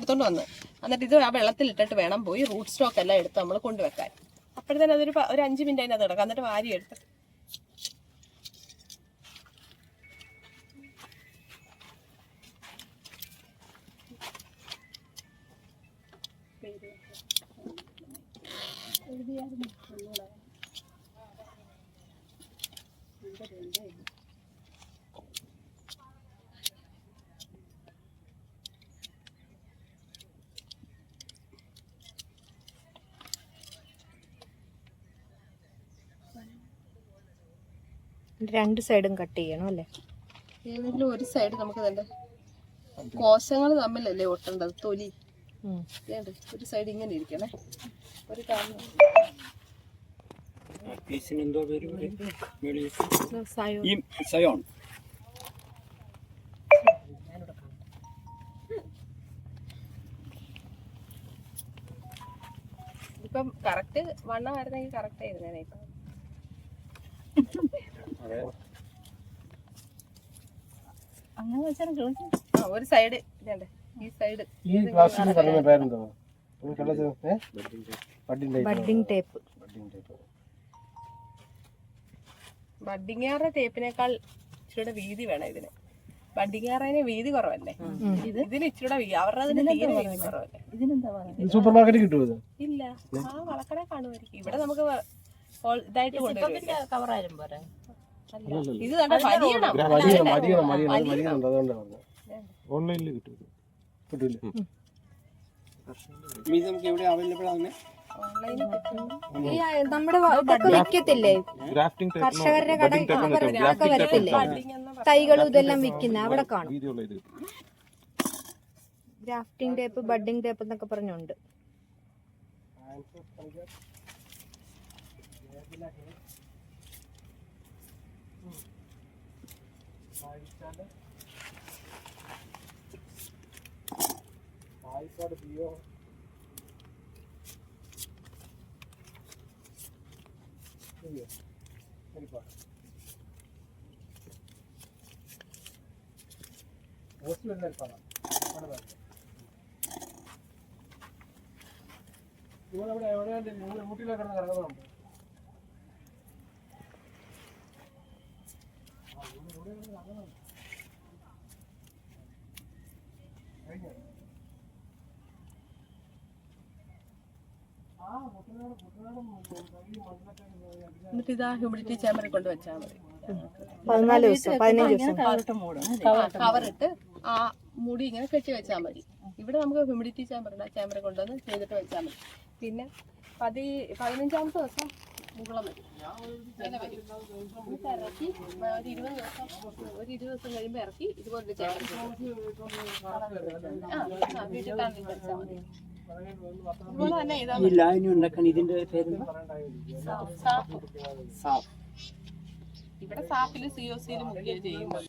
എടുത്തോണ്ട് വന്ന്. എന്നിട്ട് ഇത് ആ വെള്ളത്തിലിട്ടിട്ട് വേണം പോയി റൂട്ട് സ്റ്റോക്ക് എല്ലാം എടുത്ത് നമ്മൾ കൊണ്ടുവെക്കാൻ. അപ്പോഴത്തേനും അതൊരു ഒരു അഞ്ച് മിനിറ്റ് അതിനകത്ത് കിടക്കാം. എന്നിട്ട് വാരി എടുത്ത്. രണ്ട് സൈഡും കട്ട് ചെയ്യണം അല്ലേ? ഏതെങ്കിലും ഒരു സൈഡ് നമുക്ക് തന്നെ കോശങ്ങൾ തമ്മിലല്ലേ ഒട്ടേണ്ടത്? തൊലി. ഒരു സൈഡ് ഇങ്ങനെ ഇരിക്കണേ. ഒരു സയോൺ. ഇപ്പം കറക്റ്റ് വണ്ണമായിരുന്നെങ്കിൽ കറക്റ്റ് ആയിരുന്നേനെ ഇപ്പം. അങ്ങനെ വെച്ചാൽ ആ ഒരു സൈഡ് ഇതേണ്ട. ഈ സൈഡ് ഈ plastic പേരെന്തോ budding type budding tape budding type ബഡിങ്ങാറിന്റെ ടേപ്പിനേക്കാൾ ഇച്ചിരി വീതി വേണം ഇതിന്. ബഡിങ്ങാറിന് വീതി കുറവല്ലേ? ഇത് ഇതിന് ഇച്ചിരി വീതി. അവരുടെ അതിന് തീരെ വീതി കുറവല്ലേ? ഇതിനെന്താ പറയുക സൂപ്പർ മാർക്കറ്റിൽ കിട്ടുമോ ഇല്ല. ആ വളക്കട കാണുമായിരിക്കും. ഇവിടെ നമുക്ക് ഇതായിട്ട് കൊണ്ടുവരും കവറായാലും പോരെ? അല്ല. ഇത് കണ്ട? വലിയണം മടിയണം? മടിയണം? മടിയണം? അത് മടിയണം? അതുകൊണ്ടാണ് പറഞ്ഞത്. ഓൺലൈനിൽ കിട്ടും കിട്ടില്ല കിട്ടൂല? ഇത് നമുക്ക് എവിടെ അവൈലബിൾ ആണ് ഓൺലൈനിൽ കിട്ടും. ഈ നമ്മുടെ ഇതൊക്കെ വിൽക്കത്തില്ലേ? കർഷകരുടെ കട ഒക്കെ വരത്തില്ലേ തൈകളും ഇതെല്ലാം വിൽക്കുന്ന അവിടെ കാണും. ഗ്രാഫ്റ്റിംഗ് ടേപ്പ് ബഡിംഗ് ടേപ്പ് എന്നൊക്കെ പറഞ്ഞുണ്ട്. നിങ്ങളിവിടെ എവിടെയാണ് നിങ്ങൾ ഊട്ടിയിലൊക്കെ കിടന്ന് കിടക്കുന്നുണ്ടോ. എന്നിട്ട് ഇതാ ഹ്യൂമിഡിറ്റി ചേമ്പറിൽ കൊണ്ട് വെച്ചാൽ മതി. പതിനാല് ദിവസം പതിനഞ്ച് ദിവസം. കവറിട്ട് ആ മുടി ഇങ്ങനെ കെട്ടി വെച്ചാൽ മതി. ഇവിടെ നമുക്ക് ഹ്യൂമിഡിറ്റി ചേമ്പറുണ്ട് ആ ചേമ്പറിൽ കൊണ്ടുവന്ന് ചെയ്തിട്ട് വെച്ചാൽ മതി. പിന്നെ പതി പതിനഞ്ചാമത്തെ ദിവസം മുകളം വരും. ഇങ്ങനെ വരും. എന്നിട്ട് ഇറക്കി ഒരു ഇരുപത് ദിവസം ഒരു ഇരുപത് ദിവസം കഴിയുമ്പോൾ ഇറക്കി ഇതുപോലൊരു ചേമ്പർ ആ ആ, വീട്ടിൽ കാണി വെച്ചാൽ മതി. ഇതുപോലെ തന്നെ ഇതാ ഈ ലായനി ഉണ്ടാക്കാൻ ഇതിന്റെ പേര് ഇവിടെ സാപ്പിൽ സി ഒ സിയിൽ ചെയ്യുമ്പോൾ